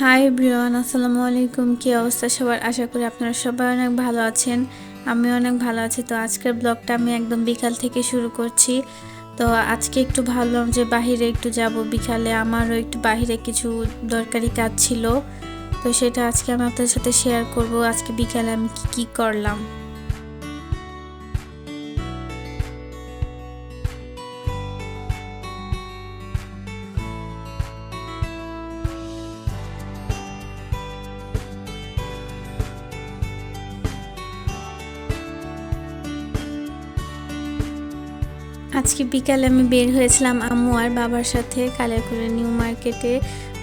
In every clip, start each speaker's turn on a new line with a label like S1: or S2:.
S1: High Brian আসসালামু আলাইকুম কী অবস্থা সবার? আশা করি আপনারা সবাই অনেক ভালো আছেন। আমি অনেক ভালো আছি। তো আজকের ব্লগটা আমি একদম বিকাল থেকে শুরু করছি। তো আজকে একটু ভাবলাম যে বাহিরে একটু যাব। বিকালে আমারও একটু বাহিরে কিছু দরকারি কাজ ছিল। তো সেটা আজকে আমি আপনাদের সাথে শেয়ার করব। আজকে বিকালে আমি কী কী করলাম? আজকে বিকালে আমি বের হয়েছিলাম আম্মু আর বাবার সাথে কালিয়াকুড়ে নিউ মার্কেটে।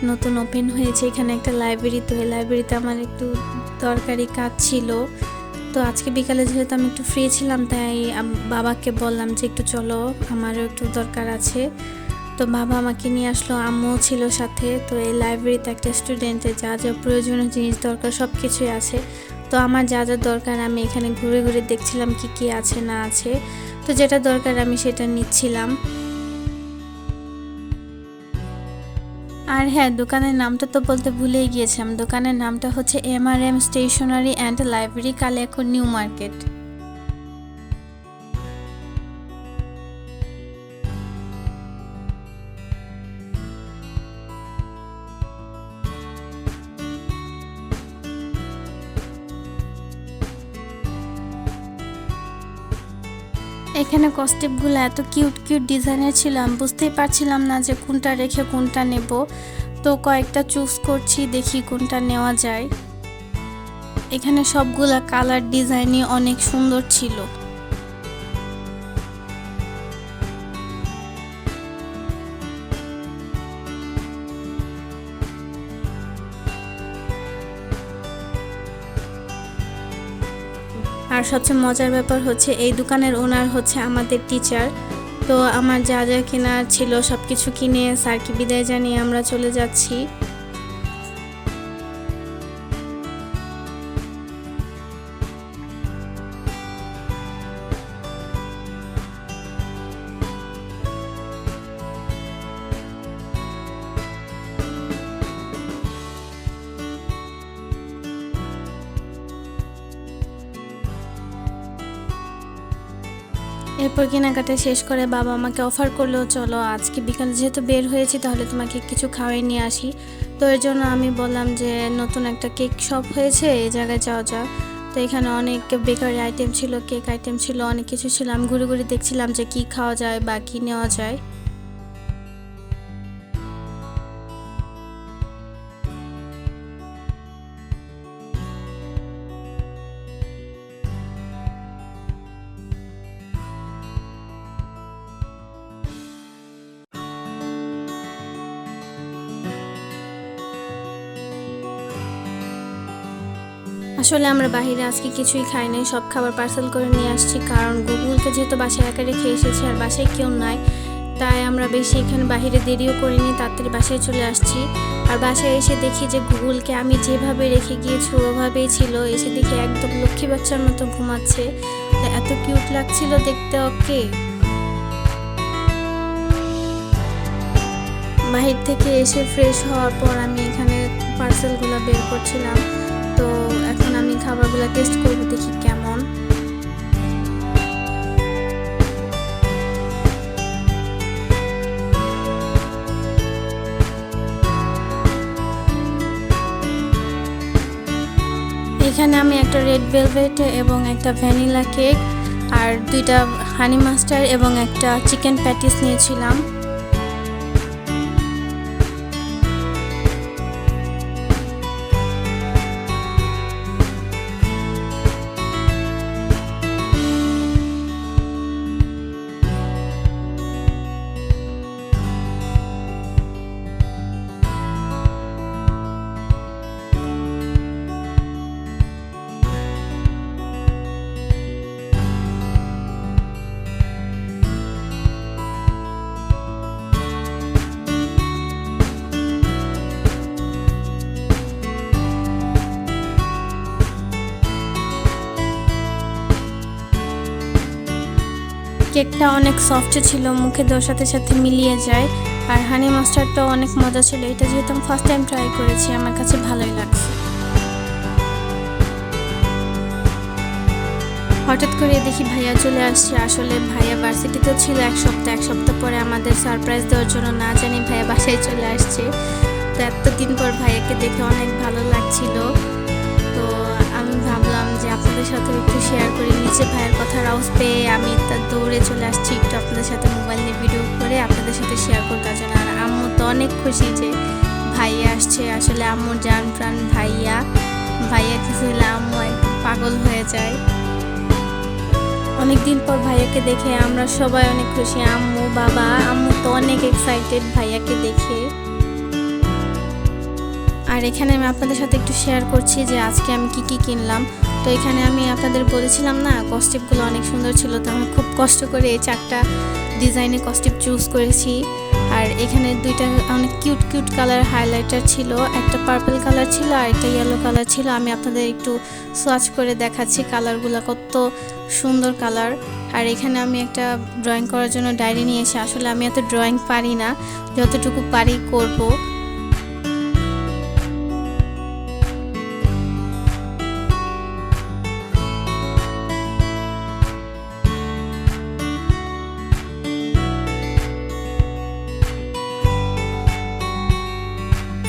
S1: নতুন ওপেন হয়েছে, এখানে একটা লাইব্রেরি তো, এই লাইব্রেরিতে আমার একটু দরকারি কাজ ছিল। তো আজকে বিকালে যেহেতু আমি একটু ফ্রি ছিলাম, তাই বাবাকে বললাম যে একটু চলো, আমারও একটু দরকার আছে। তো বাবা আমাকে নিয়ে আসলো, আম্মুও ছিল সাথে। তো এই লাইব্রেরিতে একটা স্টুডেন্টের যা যা প্রয়োজনীয় জিনিস দরকার সব কিছুই আছে। তো আমার যা যা দরকার আমি এখানে ঘুরে ঘুরে দেখছিলাম কি কি আছে, না আছে। তো যেটা দরকার আমি সেটা নিচ্ছিলাম। আর হ্যাঁ দোকানের নামটা তো বলতে ভুলেই গিয়েছিলাম। দোকানের নামটা হচ্ছে M R M stationery and library Kaliakair new market. এখানে কস্টেপগুলো এত কিউট কিউট ডিজাইনের ছিলাম বুঝতেই পারছিলাম না যে কোনটা রেখে কোনটা নেব। তো কয়েকটা চুজ করছি, দেখি কোনটা নেওয়া যায়। এখানে সবগুলা কালার ডিজাইনই অনেক সুন্দর ছিল। আর সবচেয়ে মজার ব্যাপার হচ্ছে এই দোকানের ওনার হচ্ছে আমাদের টিচার তো আমার যা যা কেনার ছিল সব কিছু কিনে স্যারকে বিদায় জানিয়ে আমরা চলে যাচ্ছি। এরপর কেনাকাটা শেষ করে বাবা আমাকে অফার করল, চলো আজকে বিকালে যেহেতু বের হয়েছি, তাহলে তোমাকে কিছু খাওয়াই নিয়ে আসি। তো এর জন্য আমি বললাম যে, নতুন একটা কেক শপ হয়েছে এই জায়গায় যাওয়া যাক। তো এখানে অনেক বেকারি আইটেম ছিল কেক আইটেম ছিল, অনেক কিছু ছিল। আমি ঘুরে ঘুরে দেখছিলাম যে কি খাওয়া যায় বা কী নেওয়া যায়। আসলে আমরা বাহিরে আজকে কিছুই খাই নাই, সব খাবার পার্সেল করে নিয়ে আসছি। কারণ গুগলকে যেহেতু বাসায় একা রেখে এসেছি আর বাসায় কেউ নাই, তাই আমরা বেশি এখানে বাহিরে দেরিও করিনি, তাড়াতাড়ি বাসায় চলে আসছি। আর বাসায় এসে দেখি যে গুগলকে আমি যেভাবে রেখে গিয়েছি, ওভাবেই ছিল। এসে দেখি একদম লক্ষ্মী বাচ্চার মতো ঘুমাচ্ছে। এত কিউট লাগছিল দেখতে, ওকে? বাহির থেকে এসে ফ্রেশ হওয়ার পর আমি এখানে পার্সেলগুলো বের করছিলাম। খাবারগুলো টেস্ট করব দেখি কেমন। এখানে আমি একটা রেড ভেলভেট এবং একটা ভ্যানিলা কেক আর দুইটা হানি মাস্টার এবং একটা চিকেন প্যাটিস নিয়েছিলাম। কেকটা অনেক সফট ছিল, মুখে দেওয়ার সাথে সাথে মিলিয়ে যায়। আর হানি মাস্টারটাও অনেক মজা ছিল, এটা যেহেতু আমি ফার্স্ট টাইম ট্রাই করেছি, আমার কাছে ভালোই লাগছে। হঠাৎ করে দেখি ভাইয়া চলে আসছে, আসলে ভাইয়া ভার্সিটিতেও ছিল, এক সপ্তাহ এক সপ্তাহ পরে আমাদের সারপ্রাইজ দেওয়ার জন্য না জানি ভাইয়া বাসায় চলে আসছে। তো এতদিন পর ভাইয়াকে দেখে অনেক ভালো লাগছিল। তো আপনাদের সাথে একটু শেয়ার করি নিচে ভাইয়ের কথা রাউস পেয়ে আমি তার দৌড়ে চলে আসছি একটু আপনাদের সাথে মোবাইল নিয়ে ভিডিও করে আপনাদের সাথে শেয়ার করতে জন্য। আর আম্মু তো অনেক খুশি যে ভাইয়া আসছে। আসলে আম্মুর জান প্রাণ ভাইয়া। ভাইয়া কিছু হলে আম্মু পাগল হয়ে যায়। অনেকদিন পর ভাইয়াকে দেখে আমরা সবাই অনেক খুশি। আম্মু, বাবা, আম্মু তো অনেক এক্সাইটেড ভাইয়াকে দেখে। আর এখানে আমি আপনাদের সাথে একটু শেয়ার করছি যে আজকে আমি কি কি কিনলাম। তো এখানে আমি আপনাদের বলেছিলাম না কস্টিপগুলো অনেক সুন্দর ছিল, তো আমি খুব কষ্ট করে এই চারটা ডিজাইনের কস্টিপ চুজ করেছি। আর এখানে দুইটা অনেক কিউট কিউট কালার হাইলাইটার ছিল, একটা পার্পল কালার ছিল আর একটা ইয়েলো কালার ছিল। আমি আপনাদের একটু সোয়াচ করে দেখাচ্ছি কালারগুলো কত সুন্দর কালার আর এখানে আমি একটা ড্রয়িং করার জন্য ডায়েরি নিয়ে এসে, আসলে আমি এত ড্রয়িং পারি না, যতটুকু পারি করব।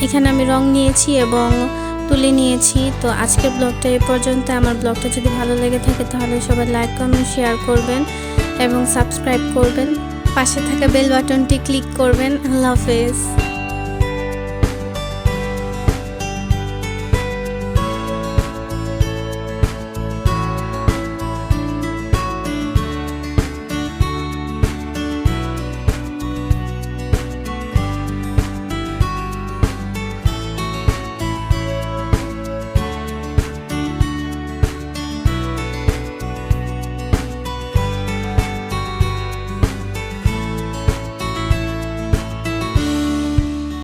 S1: এখানে আমি রং নিয়েছি এবং তুলে নিয়েছি। তো আজকের ব্লগটা এ পর্যন্ত। আমার ব্লগটা যদি ভালো লেগে থাকে তাহলে সবাই লাইক, কমেন্ট, শেয়ার করবেন এবং সাবস্ক্রাইব করবেন। পাশে থাকা বেল বাটনটি ক্লিক করবেন। আল্লাহ হাফেজ।